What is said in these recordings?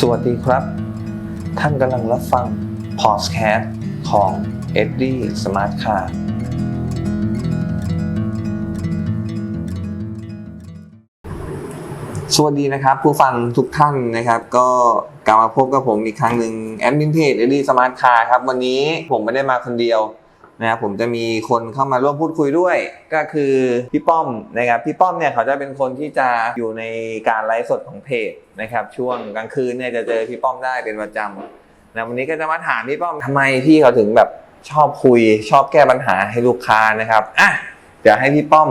สวัสดีครับ ท่านกำลังรับฟังพอดแคสต์ของ e d die Smart Car สวัสดีนะครับ ผู้ฟังทุกท่านนะครับ ก็กลับมาพบกับผมอีกครั้งหนึ่งแอดมินเพจ e d die Smart Car ครับ วันนี้ผมไม่ได้มาคนเดียว นะครับผมจะมีคนเข้ามาร่วมพูดคุยด้วย ก็คือพี่ป้อมนะครับพี่ป้อมเนี่ยเขาจะเป็นคนที่จะอยู่ในการไลฟ์สดของเพจนะครับช่วงกลางคืนเนี่ยจะเจอพี่ป้อมได้เป็นประจำนะวันนี้ก็จะมาถามพี่ป้อมทำไมพี่เขาถึงแบบชอบคุย ชอบแก้ปัญหาให้ลูกค้านะครับอะเดี๋ยวให้พี่ป้อม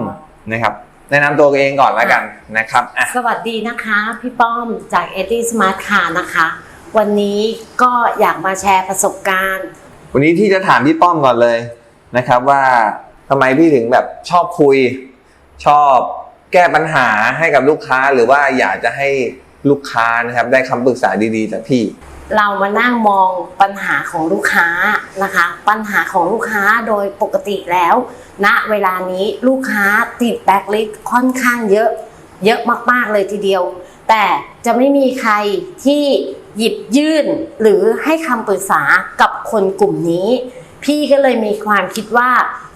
นะครับแนะนำตัวเองก่อนแล้วกันนะครับสวัสดีนะคะพี่ป้อมจากเอ d ี Smart Car นะคะ วันนี้ก็อยากมาแชร์ประสบการณ์ วันนี้ที่จะถามพี่ป้อมก่อนเลยนะครับ ว่าทำไมพี่ถึงแบบชอบคุย ชอบแก้ปัญหาให้กับลูกค้าหรือว่าอยากจะให้ลูกค้านะครับ ได้คำปรึกษาดีๆจากพี่ เรามานั่งมองปัญหาของลูกค้านะคะ ปัญหาของลูกค้าโดยปกติแล้วณเวลานี้ลูกค้าติดแบ็คลิสค่อนข้างเยอะ เยอะมากๆเลยทีเดียว แต่จะไม่มีใครที่ หยิบยื่นหรือให้คำปรึกษากับคนกลุ่มนี้ พี่ก็เลยมีความคิดว่า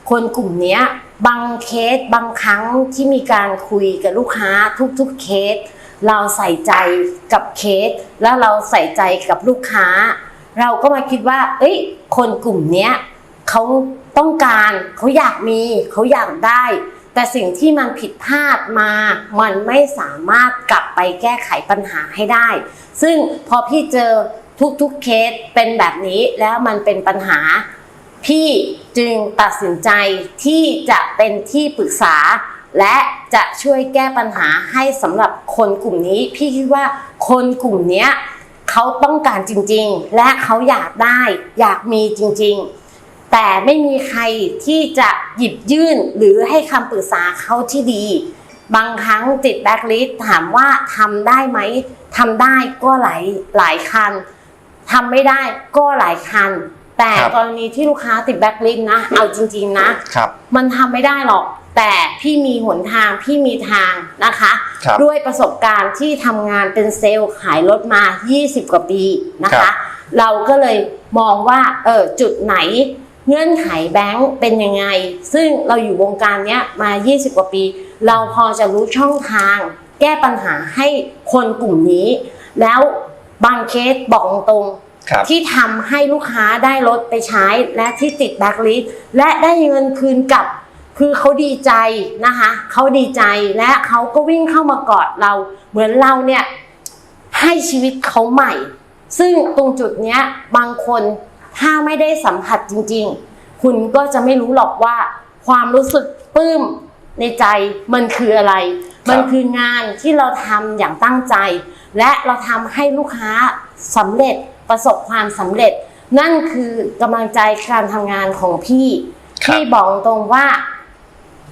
คนกลุ่มนี้บางเคสบางครั้งที่มีการคุยกับลูกค้าทุกๆเคส เราใส่ใจกับเคส แล้วเราใส่ใจกับลูกค้า เราก็มาคิดว่า เอ้ย คนกลุ่มนี้เขาต้องการเขาอยากมีเขาอยากได้ แต่สิ่งที่มันผิดพลาดมา มันไม่สามารถกลับไปแก้ไขปัญหาให้ได้ ซึ่งพอพี่เจอทุกๆเคสเป็นแบบนี้แล้วมันเป็นปัญหา พี่จึงตัดสินใจที่จะเป็นที่ปรึกษา และจะช่วยแก้ปัญหาให้สำหรับคนกลุ่มนี้ พี่คิดว่าคนกลุ่มนี้เขาต้องการจริงๆ และเขาอยากได้ อยากมีจริง ๆ แต่ไม่มีใครที่จะหยิบยื่นหรือให้คำปรึกษาเขาที่ดี บางครั้งติดแบ็คลิสถามว่าทำได้ไหมทำได้ก็หลายหลายคันทำไม่ได้ก็หลายคัน แต่ครับกรณีที่ลูกค้าติดแบ็คลิสนะ เอาจริงๆนะ ครับ มันทำไม่ได้หรอก แต่พี่มีหนทางพี่มีทางนะคะ ครับ ด้วยประสบการณ์ที่ทำงานเป็นเซลล์ขายรถมา 20 กว่าปีนะครัคะ บ เราก็เลยมองว่าเออจุดไหน เงื่อนไขแบงค์เป็นยังไง ซึ่งเราอยู่วงการเนี้ยมา 20 กว่าปี เราพอจะรู้ช่องทาง แก้ปัญหาให้คนกลุ่มนี้ แล้วบางเคสบอกตรงๆครับที่ทำให้ลูกค้าได้รถไปใช้และที่ติดแบ็คลิสต์และได้เงินคืนกลับ คือเขาดีใจนะคะเขาดีใจและเขาก็วิ่งเข้ามากอดเรา เหมือนเราเนี่ยให้ชีวิตเขาใหม่ ซึ่งตรงจุดเนี้ยบางคน ถ้าไม่ได้สัมผัสจริงๆ คุณก็จะไม่รู้หรอกว่า ความรู้สึกปลื้มในใจมันคืออะไร มันคืองานที่เราทำอย่างตั้งใจ และเราทำให้ลูกค้าสำเร็จประสบความสำเร็จ นั่นคือกำลังใจการทำงานของพี่ครับที่บอกตรงว่า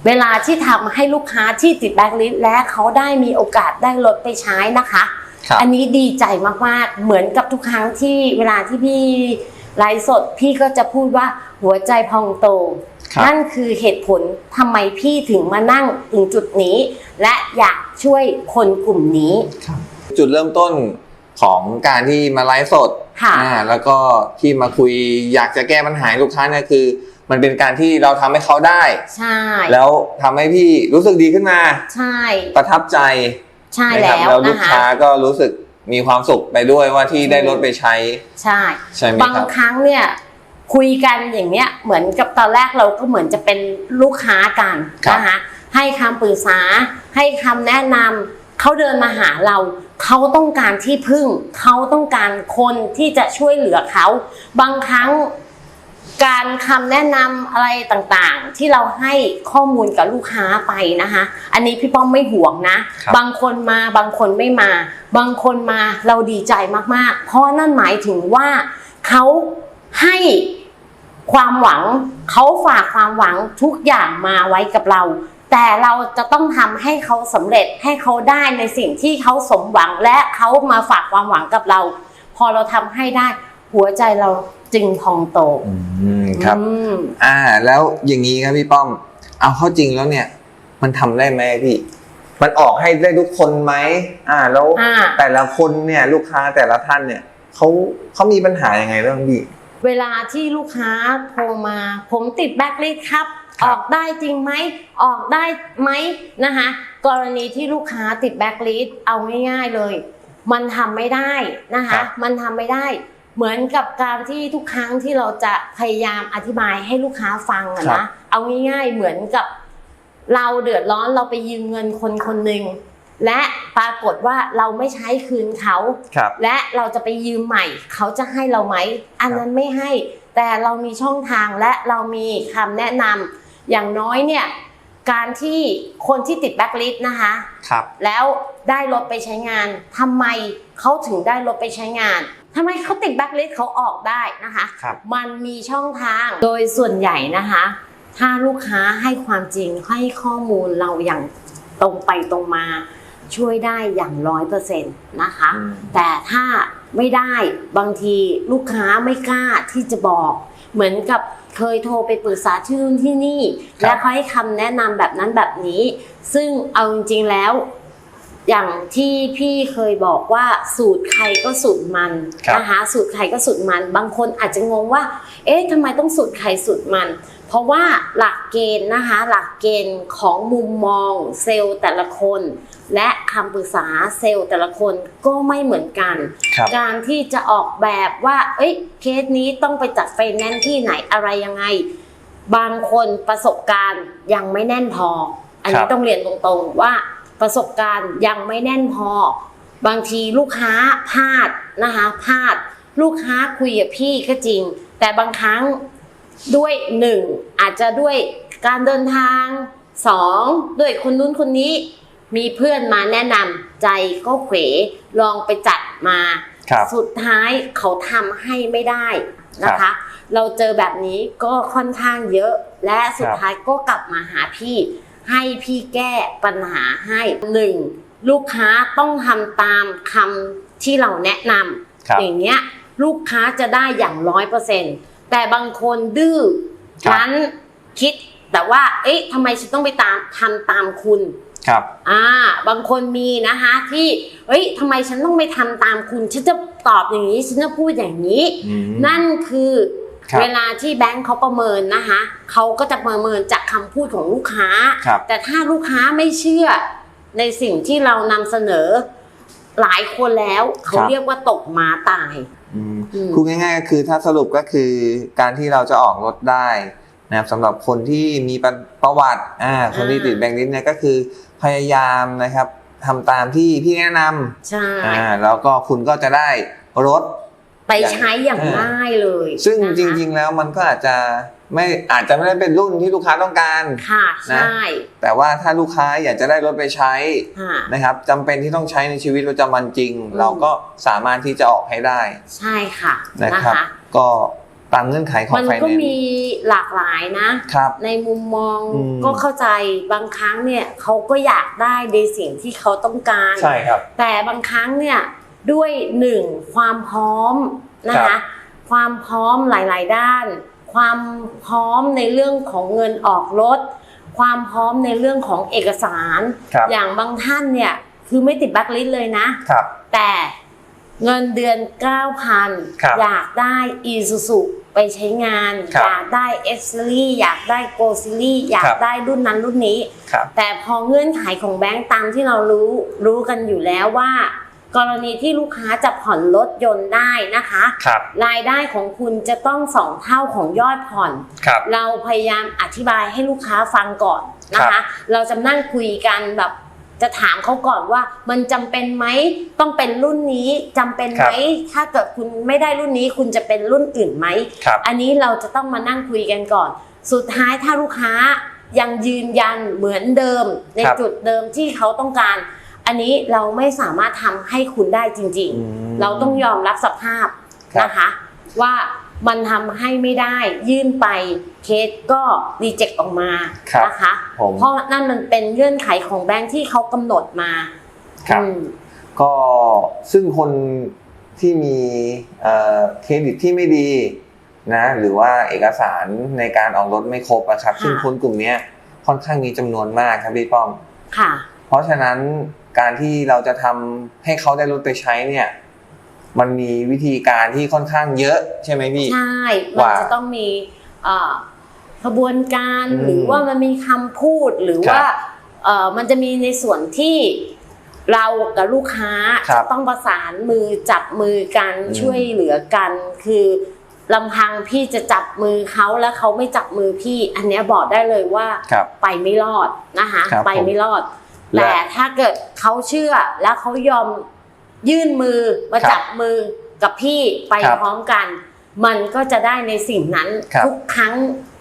เวลาที่ทำให้ลูกค้าที่ติดแบ็คลิสต์และเขาได้มีโอกาสได้รถไปใช้นะคะครับอันนี้ดีใจมากๆ เหมือนกับทุกครั้งที่เวลาที่พี่ ไลฟ์สดพี่ก็จะพูดว่าหัวใจพองโต ครับ นั่นคือเหตุผลทำไมพี่ถึงมานั่งถึงจุดนี้ และอยากช่วยคนกลุ่มนี้ จุดเริ่มต้นของการที่มาไลฟ์สดค่ะ อ่าแล้วก็ที่มาคุยอยากจะแก้ปัญหาให้ลูกค้าเนี่ยคือ มันเป็นการที่เราทำให้เขาได้ ใช่ แล้วทำให้พี่รู้สึกดีขึ้นมา ใช่ ประทับใจใช่นะคแล้รับวแล้วลูนะกคะ ค้าก็รู้สึก มีความสุขไปด้วยว่าที่ได้รถไปใช้ ใช่ใช่ไหมบางครับครั้งเนี่ยคุยกันอย่างเนี้ยเหมือนกับตอนแรกเราก็เหมือนจะเป็นลูกค้ากันครับนะคะให้คำปรึกษา ให้คำแนะนำเขาเดินมาหาเรา เขาต้องการที่พึ่ง เขาต้องการคนที่จะช่วยเหลือเขา บางครั้ง การคำแนะนำอะไรต่างๆ ที่เราให้ข้อมูลกับลูกค้าไปนะคะ อันนี้พี่ป้อมไม่ห่วงนะครับบางคนมาบางคนไม่มา บางคนมาเราดีใจมากๆ เพราะนั่นหมายถึงว่าเขาให้ความหวังเขาฝากความหวังทุกอย่างมาไว้กับเรา แต่เราจะต้องทำให้เขาสำเร็จให้เขาได้ในสิ่งที่เขาสมหวังและเขามาฝากความหวังกับเรา พอเราทำให้ได้หัวใจเรา จึงพองโตอืมครับอืม อ่า แล้วอย่างนี้ครับพี่ป้อม เอาเข้าจริงแล้วเนี่ย มันทำได้ไหมพี่ มันออกให้ได้ทุกคนไหมอ่าแล้วอ่า แต่ละคนเนี่ย ลูกค้าแต่ละท่านเนี่ยเขาเขามีปัญหายังไงเรื่องพี่ เวลาที่ลูกค้าโทรมา ผมติดแบ็คลิสครับ ครัอบ อกได้จริงไหม ออกได้ไหมนะคะกรณีที่ลูกค้าติดแบ็คลิสเอาง่ายๆเลย มันทำไม่ได้นะคะมันทำไม่ได้ เหมือนกับการที่ทุกครั้งที่เราจะพยายามอธิบายให้ลูกค้าฟังอะครันะบเอาง่ายๆเหมือนกับเราเดือดร้อนเราไปยืมเงินคนคนหนึ่งและปรากฏว่าเราไม่ใช้คืนเขาครับและเราจะไปยืมใหม่ เขาจะให้เราไหม อันนั้นไม่ให้ แต่เรามีช่องทางและเรามีคำแนะนำอย่างน้อยเนี่ย การที่คนที่ติดแบ็คลิสต์นะคะครับแล้วได้รถไปใช้งานทำไมเขาถึงได้รถไปใช้งาน ทำไมเขาติดแบ็คลิสต์เขาออกได้นะคะ ครับ มันมีช่องทางโดยส่วนใหญ่นะคะ ถ้าลูกค้าให้ความจริงให้ข้อมูลเราอย่างตรงไปตรงมา ช่วยได้อย่างร้อยเปอร์เซ็นต์นะคะ อืม แต่ถ้าไม่ได้บางทีลูกค้าไม่กล้าที่จะบอก เหมือนกับเคยโทรไปปรึกษาที่นู่นที่นี่ ครับ และเขาให้คำแนะนำแบบนั้นแบบนี้ ซึ่งเอาจริงๆแล้ว อย่างที่พี่เคยบอกว่าสูตรใครก็สูตรมันครับนะคะสูตรใครก็สูตรมัน บางคนอาจจะงงว่า เอ๊ะทำไมต้องสูตรใครสูตรมัน เพราะว่าหลักเกณฑ์นะคะหลักเกณฑ์ของมุมมองเซลล์แต่ละคน และคำปรึกษาเซลล์แต่ละคนก็ไม่เหมือนกันครับการที่จะออกแบบว่าเอ้ยเคสนี้ต้องไปจัดไฟแนนซ์ที่ไหนอะไรยังไง บางคนประสบการณ์ยังไม่แน่นพอ อันครันี้บต้องเรียนตรงๆว่า ประสบการณ์ยังไม่แน่นพอ บางทีลูกค้าพลาดนะคะพลาด ลูกค้าคุยกับพี่ก็จริง แต่บางครั้งด้วยหนึ่งอาจจะด้วยการเดินทางสองด้วยคนนู้นคนนี้มีเพื่อนมาแนะนำใจก็เขวลองไปจัดมาครับสุดท้ายเขาทำให้ไม่ได้นะคะ เราเจอแบบนี้ก็ค่อนข้างเยอะ และสุดครับท้ายก็กลับมาหาพี่ ให้พี่แก้ปัญหาให้หนึ่งลูกค้าต้องทำตามคำที่เราแนะนครับำอย่างเงี้ยลูกค้าจะได้อย่างร้อยเปอร์เซ็นต์แต่บางคนดื้อครับนั้นคิดแต่ว่า เอ๊ะทำไมฉันต้องไปตามทำตามคุณครับ อ่า บางคนมีนะคะที่เฮ้ยทำไมฉันต้องไปทำตามคุณ ฉันจะตอบอย่างนี้ ฉันจะพูดอย่างนี้อืมนั่นคือครับ เวลาที่แบงค์เขาประเมินนะคะเขาก็จะประเมินจากคำพูดของลูกค้าครับแต่ถ้าลูกค้าไม่เชื่อในสิ่งที่เรานำเสนอหลายคนแล้วเขาครับเรียกว่าตกหมาตายอืมอืมพูดง่ายๆก็คือถ้าสรุปก็คือการที่เราจะออกรถได้นะครับสำหรับคนที่มีประประวัติอ่าคนที่ติดแบงค์ลิสต์เนี่ยก็คือพยายามนะครับทำตามที่พี่แนะนใช่ำอ่าแล้วก็คุณก็จะได้รถ ไปใช้อย่างอ่าง่ายเลย ซึ่งนะคะจริง ๆ แล้วมันก็อาจจะไม่อาจจะไม่ได้เป็นรุ่นที่ลูกค้าต้องการค่ะนะใช่แต่ว่าถ้าลูกค้าอยากจะได้รถไปใช้ค่ะนะครับจำเป็นที่ต้องใช้ในชีวิตประจำวันจริงอืมเราก็สามารถที่จะออกให้ได้ ใช่ค่ะนะครับนะคะก็ตามเงื่อนไขของมันไฟก็แนนซ์มีหลากหลายนะครับในมุมมองอืมก็เข้าใจบางครั้งเนี่ยเขาก็อยากได้ในสิ่งที่เขาต้องการ ใช่ครับ แต่บางครั้งเนี่ย ด้วยหนึ่งความพร้อมนะครัคะบความพร้อมหลาย ๆ ด้าน ความพร้อมในเรื่องของเงินออกรถ ความพร้อมในเรื่องของเอกสารครับอย่างบางท่านเนี่ยคือไม่ติดแบ็คลิสต์เลยนะครับแต่เงินเดือนครับ9,000 อยากได้ e s u s u ไปใช้งานครับอยากได้ X Series อยากได้ Go Series อยาคกรับได้รุ่นนั้นรุ่นนี้ครับแต่พอเงื่อนไขของแบงก์ตามที่เรารู้รู้กันอยู่แล้วว่า กรณีที่ลูกค้าจะผ่อนรถยนต์ได้นะคะ ครับ รายได้ของคุณจะต้องสองเท่าของยอดผ่อน ครับ เราพยายามอธิบายให้ลูกค้าฟังก่อนนะครัคะ บ เราจะนั่งคุยกันแบบจะถามเขาก่อนว่า มันจำเป็นไหมต้องเป็นรุ่นนี้จำเป็นไหมถ้าเกิดคุณไม่ได้รุ่นนี้คุณจะเป็นรุ่นอื่นไหม ครับ อันนี้เราจะต้องมานั่งคุยกันก่อน สุดท้ายถ้าลูกค้ายังยืนยันเหมือนเดิม ในครับ จุดเดิมที่เขาต้องการ อันนี้เราไม่สามารถทำให้คุณได้จริง อืม ๆ เราต้องยอมรับสภาพครับ นะคะ ว่ามันทำให้ไม่ได้ยื่นไปเคสก็รีเจ็คออกมาครับนะคะ ผมเพราะนั่นมันเป็นเงื่อนไขของแบงค์ที่เขากำหนดมาครับ อืม ก็ซึ่งคนที่มีเอ่อเครดิตที่ไม่ดีนะหรือว่าเอกสารในการออกรถไม่ครบอะครับ ค่ะ ซึ่งคนกลุ่มเนี้ยค่อนข้างมีจำนวนมากครับพี่ป้อม ค่ะ เพราะฉะนั้น การที่เราจะทำให้เขาได้รถไปใช้เนี่ย มันมีวิธีการที่ค่อนข้างเยอะใช่ไหมพี่ใช่มันว่าจะต้องมีเอ่อขบวนการอืมหรือว่ามันมีคำพูดหรือครับว่าเอ่อมันจะมีในส่วนที่เรากับลูกค้าครับจะต้องประสานมือจับมือกันอืมช่วยเหลือกัน คือลำพังพี่จะจับมือเขาแล้วเขาไม่จับมือพี่ อันเนี้ยบอกได้เลยว่าครับไปไม่รอดนะคะครับไปไม่รอด และ แต่ถ้าเกิดเขาเชื่อแล้วเขายอมยื่นมือมาครับจับมือกับพี่ไปครับพร้อมกัน มันก็จะได้ในสิ่งนั้นครับ ทุกครั้ง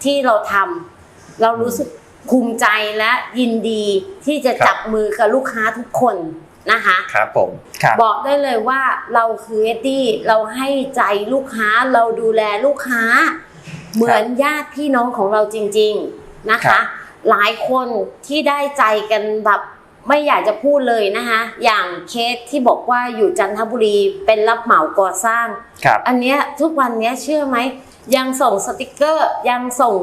ที่เราทำเรารู้สึกภูมิใจและยินดีที่จะครับจับมือกับลูกค้าทุกคนนะคะ ครับผมครับ บอกได้เลยว่าเราคือเอ็ดดี้เราให้ใจลูกค้าเราดูแลลูกค้า เหมือนญาติพี่น้องของเราจริง ๆนะครัคะ บหลายคนที่ได้ใจกันแบบ ไม่อยากจะพูดเลยนะคะอย่างเคสที่บอกว่าอยู่จันทบุรีเป็นรับเหมาก่อสร้างครับอันเนี้ยทุกวันเนี้ยเชื่อไหม ยังส่งสติกเกอร์ยังส่ง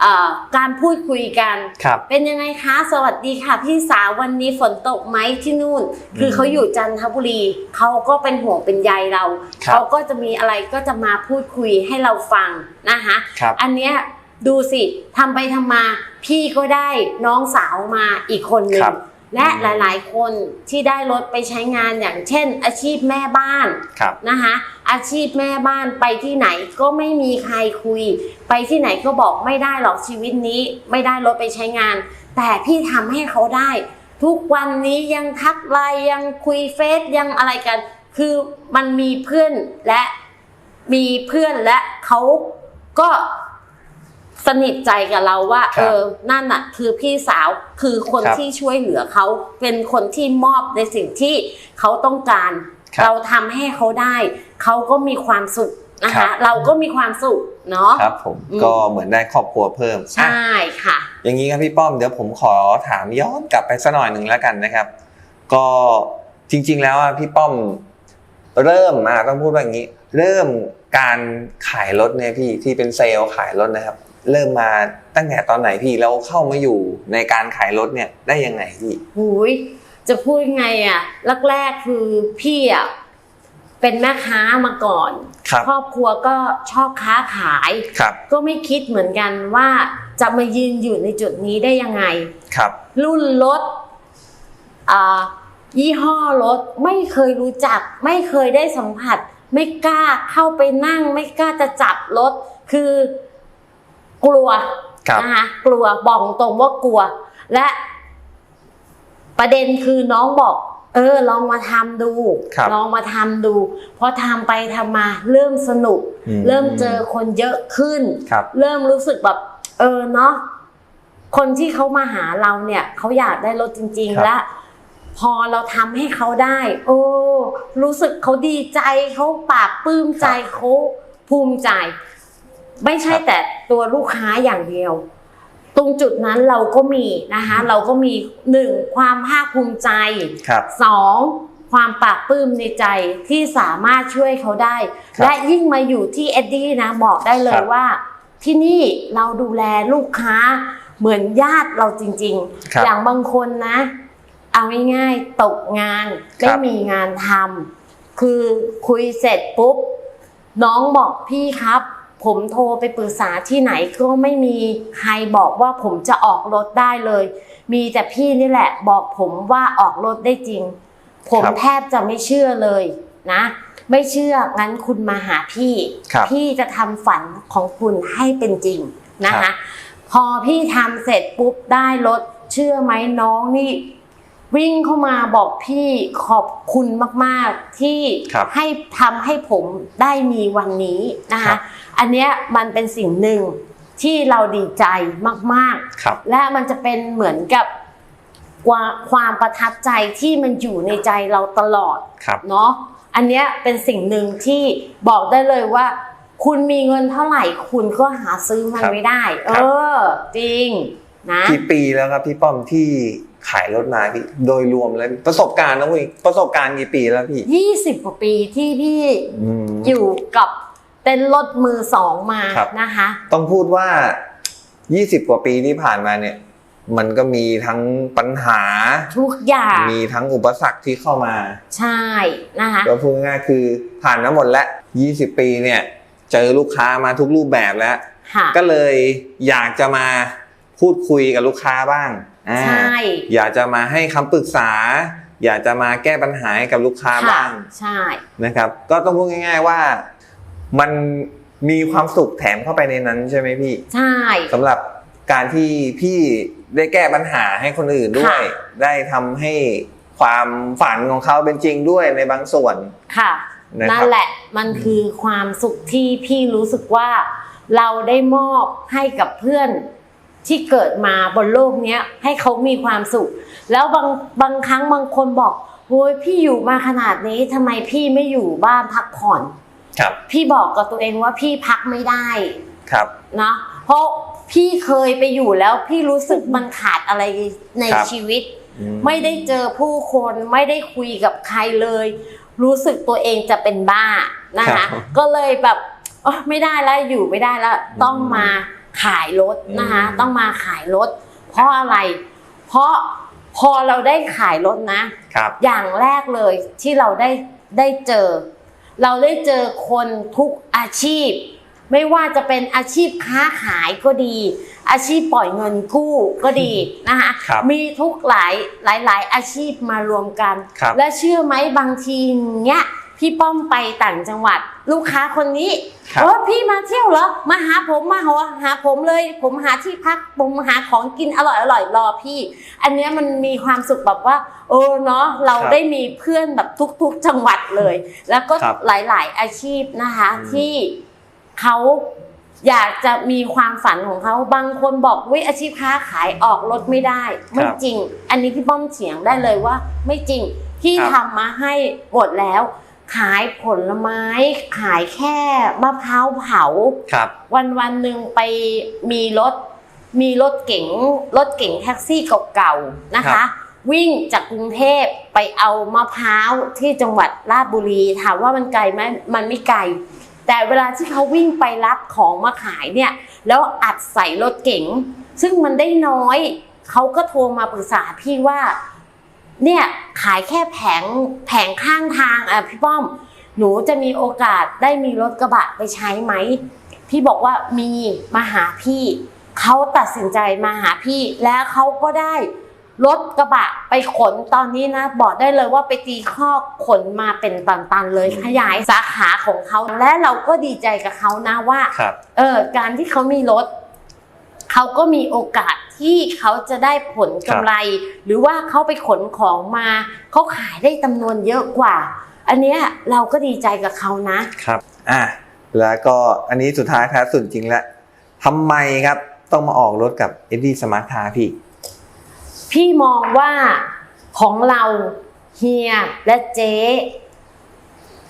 เอ่อการพูดคุยกันครับเป็นยังไงคะ สวัสดีค่ะ พี่สาววันนี้ฝนตกไหมที่นู่น คือเขาอยู่จันทบุรีเขาก็เป็นห่วงเป็นใยเราครับเขาก็จะมีอะไรก็จะมาพูดคุยให้เราฟังนะคะครับอันเนี้ยดูสิทำไปทำมา พี่ก็ได้น้องสาวมาอีกคนหนึ่คงรับ และหลายๆ คนที่ได้รถไปใช้งานอย่างเช่น อาชีพแม่บ้านครับนะคะอาชีพแม่บ้านไปที่ไหนก็ไม่มีใครคุย ไปที่ไหนก็บอกไม่ได้หรอกชีวิตนี้ ไม่ได้รถไปใช้งาน แต่พี่ทำให้เขาได้ ทุกวันนี้ยังทักไลน์ยังคุยเฟซยังอะไรกัน คือมันมีเพื่อนและมีเพื่อนและเขาก็ สนิทใจกับเราว่า ครับเออนั่นน่ะ คือพี่สาวคือคนครับที่ช่วยเหลือเขาเป็นคนที่มอบในสิ่งที่เขาต้องการ ครับเราทำให้เขาได้ เขาก็มีความสุขนะครัคะ บ เราก็มีความสุขเนาะ ครับผมอืม ก็เหมือนได้ครอบครัวเพิ่มใช่ค่ะ อย่างนี้ครับพี่ป้อมเดี๋ยวผมขอถามย้อนกลับไปสักหน่อยหนึ่งแล้วกันนะครับ ก็จริง ๆ แล้วอะพี่ป้อมเริ่มมาต้องพูดว่าอย่างนี้ เริ่มการขายรถเนี่ยพี่ที่เป็นเซลล์ขายรถนะครับ เริ่มมาตั้งแต่ตอนไหนพี่แล้วเข้ามาอยู่ในการขายรถเนี่ยได้ยังไงพี่หูยจะพูดไงอะแรกๆคือพี่อะเป็นแม่ค้ามาก่อนครับครอบครัวก็ชอบค้าขายครับ ก็ไม่คิดเหมือนกันว่าจะมายืนอยู่ในจุดนี้ได้ยังไงครับ รุ่นรถอ่ายี่ห้อรถไม่เคยรู้จัก ไม่เคยได้สัมผัส ไม่กล้าเข้าไปนั่ง ไม่กล้าจะจับรถคือ กลัวครับนะคะกลัวบอกตรงว่ากลัว และประเด็นคือน้องบอก เออ ลองมาทำดูครับลองมาทำดูพอทำไปทำมาเริ่มสนุกอืมเริ่มเจอคนเยอะขึ้นครับเริ่มรู้สึกแบบ เออเนาะคนที่เขามาหาเราเนี่ยเขาอยากได้รถจริงครับๆและพอเราทำให้เขาได้ โอ้รู้สึกเขาดีใจเขาปากปลื้มใจเขาภูมิใจ ไม่ใช่แต่ตัวลูกค้าอย่างเดียว ตรงจุดนั้นเราก็มีนะคะ เราก็มีหนึ่งความภาคภูมิใจครับสองความปากปลื้มในใจที่สามารถช่วยเขาได้ครับและยิ่งมาอยู่ที่เอ็ดดี้นะบอกได้เลครัยบว่า ที่นี่เราดูแลลูกค้าเหมือนญาติเราจริงครับๆอย่างบางคนนะ เอาง่ายๆตกงานครัไม่บมีงานทำคือคุยเสร็จปุ๊บ น้องบอกพี่ครับ ผมโทรไปปรึกษาที่ไหนก็ไม่มีใครบอกว่าผมจะออกรถได้เลย มีแต่พี่นี่แหละ บอกผมว่าออกรถได้จริง ผมครับแทบจะไม่เชื่อเลยนะ ไม่เชื่องั้นคุณมาหาพี่ครับพี่จะทำฝันของคุณให้เป็นจริงนะครัคะบพอพี่ทำเสร็จปุ๊บได้รถเชื่อไหมน้องนี่ วิ่งเข้ามาบอกพี่ขอบคุณมาก ๆ ที่ครับให้ทำให้ผมได้มีวันนี้นะครัคะบอันเนี้ยมันเป็นสิ่งหนึ่งที่เราดีใจมากครับๆและมันจะเป็นเหมือนกับความความประทับใจที่มันอยู่ในใจเราตลอดครับเนาะอันเนี้ยเป็นสิ่งหนึ่งที่บอกได้เลยว่า คุณมีเงินเท่าไหร่ คุณก็หาซื้อมันครับไม่ได้ เอครับอจริงนะกี่ปีแล้วครับพี่ป้อมที่ ขายรถมาพี่โดยรวมแล้วประสบการณ์นะพี่ประสบการณ์กี่ปีแล้วพี่ยี่สิบกว่าปีที่พี่อืมอยู่กับเต้นรถมือสองมาครับนะคะ ต้องพูดว่า20กว่าปีที่ผ่านมาเนี่ย มันก็มีทั้งปัญหาทุกอย่าง มีทั้งอุปสรรคที่เข้ามา ใช่นะคะก็พูดง่ายๆคือผ่านมาหมดแล้ว20ปีเนี่ย เจอลูกค้ามาทุกรูปแบบแล้วค่ะก็เลยอยากจะมาพูดคุยกับลูกค้าบ้าง อ่าใช่ อยากจะมาให้คำปรึกษา อยากจะมาแก้ปัญหาให้กับลูกค้าค่ะบ้างใช่ นะครับ ก็ต้องพูดง่าย ๆว่า มันมีความสุขแถมเข้าไปในนั้นใช่ไหมพี่ ใช่ สำหรับการที่พี่ได้แก้ปัญหาให้คนอื่นด้วย ค่ะ ได้ทำให้ความฝันของเขาเป็นจริงด้วยในบางส่วนค่ะ นะครับนั่นแหละมันคือความสุขที่พี่รู้สึกว่า เราได้มอบให้กับเพื่อน ที่เกิดมาบนโลกเนี้ยให้เขามีความสุข แล้วบางบางครั้งบางคนบอกโอ้ยพี่อยู่มาขนาดนี้ทำไมพี่ไม่อยู่บ้านพักผ่อนครับ พี่บอกกับตัวเองว่าพี่พักไม่ได้ครับเนาะเพราะพี่เคยไปอยู่แล้วพี่รู้สึกมันขาดอะไรในครับชีวิตอืไม่ได้เจอผู้คนไม่ได้คุยกับใครเลย รู้สึกตัวเองจะเป็นบ้านะคะ ก็เลยแบบอ๋อไม่ได้แล้วอยู่ไม่ได้แล้วต้องมา ขายรถนะคะต้องมาขายรถ เพราะอะไร เพราะพอเราได้ขายรถนะครับ อย่างแรกเลยที่เราได้ได้เจอ เราได้เจอคนทุกอาชีพ ไม่ว่าจะเป็นอาชีพค้าขายก็ดี อาชีพปล่อยเงินกู้ก็ดีนะคะครับมีทุกหลายหลายหลายอาชีพมารวมกัน ครับ และเชื่อไหมบางทีเนี้ย พี่ป้อมไปต่างจังหวัด ลูกค้าคนนี้ครับ โอ้พี่มาเที่ยวเหรอ มาหาผมมาหาหาผมเลย ผมหาที่พักผมหาของกินอร่อยอร่อยรอพี่ อันเนี้ยมันมีความสุขแบบว่า เออเนาะเราครับได้มีเพื่อนแบบทุก ๆ จังหวัดเลย แล้วก็ครับหลาย ๆ อาชีพนะคะ อืม ที่เขาอยากจะมีความฝันของเขาบางคนบอกวิอาชีพค้าขายออกรถไม่ได้ ไม่จริง อันนี้พี่ป้อมเถียงได้เลยว่า ไม่จริงที่ครับ ทำมาให้หมดแล้ว ขายผลไม้ ขายแค่มะพร้าวเผา ครับ วันวันๆหนึ่งไปมีรถ มีรถเก๋งรถเก๋งแท็กซี่เก่าๆนะครัคะ บ วิ่งจากกรุงเทพไปเอามะพร้าวที่จังหวัดราชบุรีถามว่ามันไกลไหมมันไม่ไกล แต่เวลาที่เขาวิ่งไปรับของมาขายเนี่ย แล้วอัดใส่รถเก๋งซึ่งมันได้น้อย เขาก็โทรมาปรึกษาพี่ว่า เนี่ยขายแค่แผงแผงข้างทางอะพี่ป้อม หนูจะมีโอกาสได้มีรถกระบะไปใช้ไหม พี่บอกว่ามีมาหาพี่ เขาตัดสินใจมาหาพี่ แล้วเขาก็ได้รถกระบะไปขนตอนนี้นะ บอกได้เลยว่าไปตีข้อกขนมาเป็นตันๆเลยขยายสาขาของเขาและเราก็ดีใจกับเขานะว่าครับเออการที่เขามีรถ เขาก็มีโอกาสที่เขาจะได้ผลกำไร หรือว่าเขาไปขนของมาเขาขายได้จำนวนเยอะกว่า อันเนี้ยเราก็ดีใจกับเขานะครับอะแล้วก็อันนี้สุดท้ายท้ายสุดจริงแล้วทำไมครับต้องมาออกรถกับ e d d y Smart Car พี่ พี่มองว่าของเราเฮียและเจ๊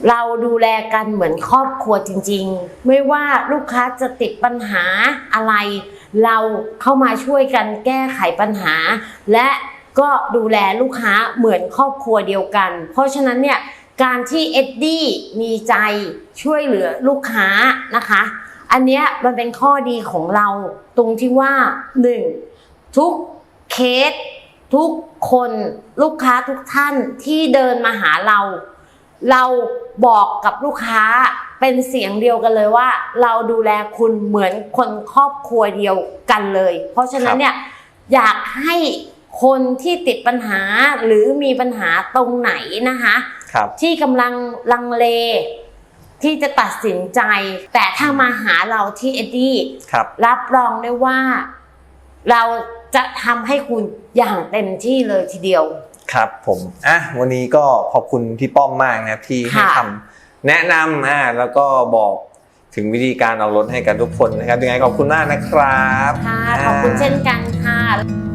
เราดูแลกันเหมือนครอบครัวจริงๆ ไม่ว่าลูกค้าจะติดปัญหาอะไร เราเข้ามาช่วยกันแก้ไขปัญหา และก็ดูแลลูกค้าเหมือนครอบครัวเดียวกัน เพราะฉะนั้นเนี่ยการที่เอ็ดดี้มีใจช่วยเหลือลูกค้านะคะ อันเนี้ยมันเป็นข้อดีของเราตรงที่ว่าหนึ่งทุกเคส ทุกคนลูกค้าทุกท่านที่เดินมาหาเรา เราบอกกับลูกค้า เป็นเสียงเดียวกันเลยว่า เราดูแลคุณเหมือนคนครอบครัวเดียวกันเลย เพราะฉะนั้นเนี่ยอยากให้คนที่ติดปัญหาหรือมีปัญหาตรงไหนนะคะครับที่กำลังลังเลที่จะตัดสินใจ แต่ถ้ามาหาเราที่เอ็ดดี้ครับรับรองได้ว่า เราจะทำให้คุณอย่างเต็มที่เลยทีเดียว ครับผมอะวันนี้ก็ขอบคุณพี่ป้อมมากนะครับที่ให้ค่ะคำ แนะนำอะแล้วก็บอกถึงวิธีการออกรถให้กันทุกคนนะครับยังไงขอบคุณมากนะครับ ค่ะ ขอบคุณเช่นกันค่ะ